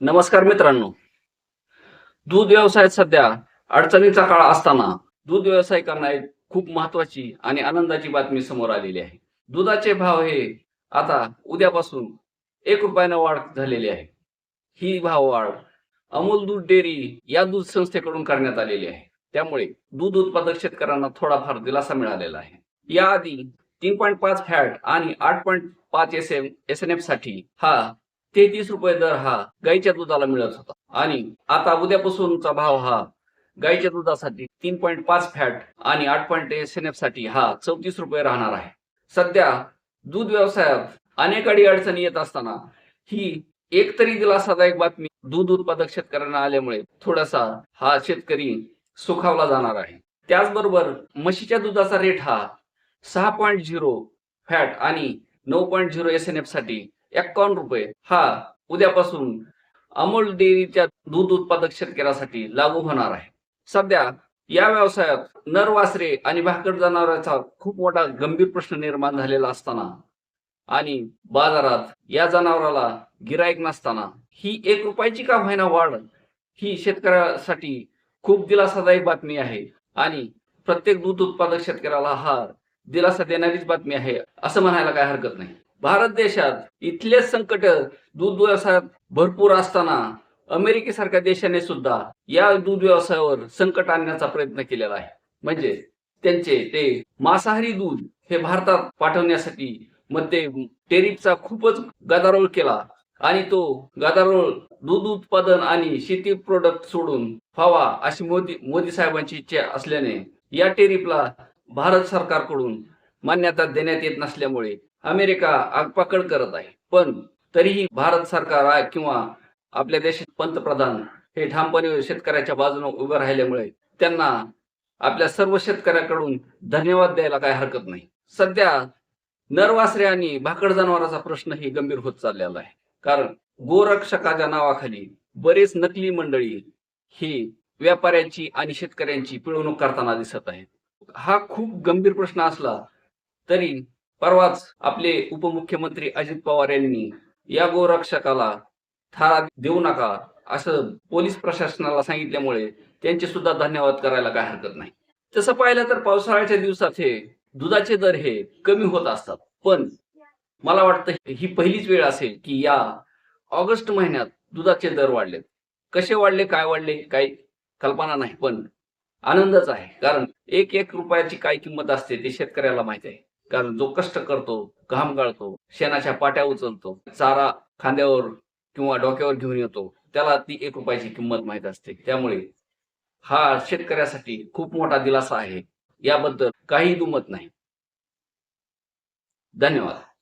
नमस्कार मित्रांनो. दूध व्यवसायात सध्या अडचणीचा काळ असताना दूध व्यावसायिकांना एक खूप महत्वाची आणि आनंदाची बातमी समोर आलेली आहे. दुधाचे भाव हे आता उद्यापासून एक रुपयानं वाढ झालेली आहे. ही भाव वाढ अमूल दूध डेअरी या दूध संस्थेकडून करण्यात आलेली आहे. त्यामुळे दूध उत्पादक शेतकऱ्यांना थोडाफार दिलासा मिळालेला आहे. याआधी तीन पॉईंट पाच फॅट आणि आठ पॉईंट पाच एस एम एस एन एफसाठी हा तेहतीस रुपये दर हा गाईच्या दुधाला मिळत होता. आणि आता उद्यापासूनचा भाव हा गाईच्या दुधासाठी तीन पॉईंट पाच फॅट आणि आठ पॉईंट एस एन एफसाठी हा चौतीस रुपये राहणार आहे. सध्या दूध व्यवसायात अनेक अडी अडचणी येत असताना ही एक तरी दिलासादायक बातमी दूध उत्पादक शेतकऱ्यांना आल्यामुळे थोडासा हा शेतकरी सुखावला जाणार आहे. त्याचबरोबर म्हशीच्या दुधाचा रेट हा सहा पॉईंट झिरो फॅट आणि नऊ पॉईंट झिरो एस एन एफसाठी एक्कावन्न रुपये. हा उद्यापासून अमूल डेअरीच्या दूध उत्पादक शेतकऱ्यासाठी लागू होणार आहे. सध्या या व्यवसायात नर वासरे आणि भाकड जनावरांचा खूप मोठा गंभीर प्रश्न निर्माण झालेला असताना आणि बाजारात या जनावराला गिराईक नसताना ही एक रुपयाची का होईना वाढ ही शेतकऱ्यासाठी खूप दिलासादायक बातमी आहे आणि प्रत्येक दूध उत्पादक शेतकऱ्याला हा दिलासा देणारीच बातमी आहे असं म्हणायला काय हरकत नाही. भारत देशात इथले संकट दूध व्यवसायात भरपूर असताना अमेरिकेसारख्या देशाने सुद्धा या दूध व्यवसायावर संकट आणण्याचा प्रयत्न केलेला आहे. म्हणजे त्यांचे ते मांसाहारी दूध हे भारतात पाठवण्यासाठी मध्ये टेरिफचा खूपच गदारोळ केला आणि तो गदारोळ दूध उत्पादन आणि शेती प्रोडक्ट सोडून व्हावा अशी मोदी मोदी साहेबांची इच्छा असल्याने या टेरिफला भारत सरकारकडून मान्यता देण्यात येत नसल्यामुळे अमेरिका आगपाकड करत आहे. पण तरीही भारत सरकार किंवा आपल्या देशात पंतप्रधान हे ठामपणे शेतकऱ्याच्या बाजूने उभे राहिल्यामुळे त्यांना आपल्या सर्व शेतकऱ्याकडून धन्यवाद द्यायला काय हरकत नाही. सध्या नरवासरे आणि भाकड जनावरांचा प्रश्न ही गंभीर होत चाललेला आहे. कारण गोरक्षकाच्या नावाखाली बरेच नकली मंडळी ही व्यापाऱ्यांची आणि शेतकऱ्यांची पिळवणूक करताना दिसत आहेत. हा खूप गंभीर प्रश्न असला तरी परवाच आपले उपमुख्यमंत्री अजित पवार यांनी या गोरक्षकाला थारा देऊ नका असं पोलीस प्रशासनाला सांगितल्यामुळे त्यांचे सुद्धा धन्यवाद करायला काय हरकत नाही. तसं पाहिलं तर पावसाळ्याच्या दिवसात हे दुधाचे दर हे कमी होत असतात. पण मला वाटतं ही पहिलीच वेळ असेल की या ऑगस्ट महिन्यात दुधाचे दर वाढलेत. कसे वाढले काय वाढले काही कल्पना नाही पण आनंदच आहे. कारण एक एक रुपयाची काय किंमत असते ते शेतकऱ्याला माहिती आहे. कारण जो कष्ट करतो घाम गाळतो शेणाच्या पाट्या उचलतो चारा खांद्यावर किंवा डोक्यावर घेऊन येतो त्याला ती एक रुपयाची किंमत माहीत असते. त्यामुळे हा शेतकऱ्यासाठी खूप मोठा दिलासा आहे. याबद्दल काही दुमत नाही. धन्यवाद.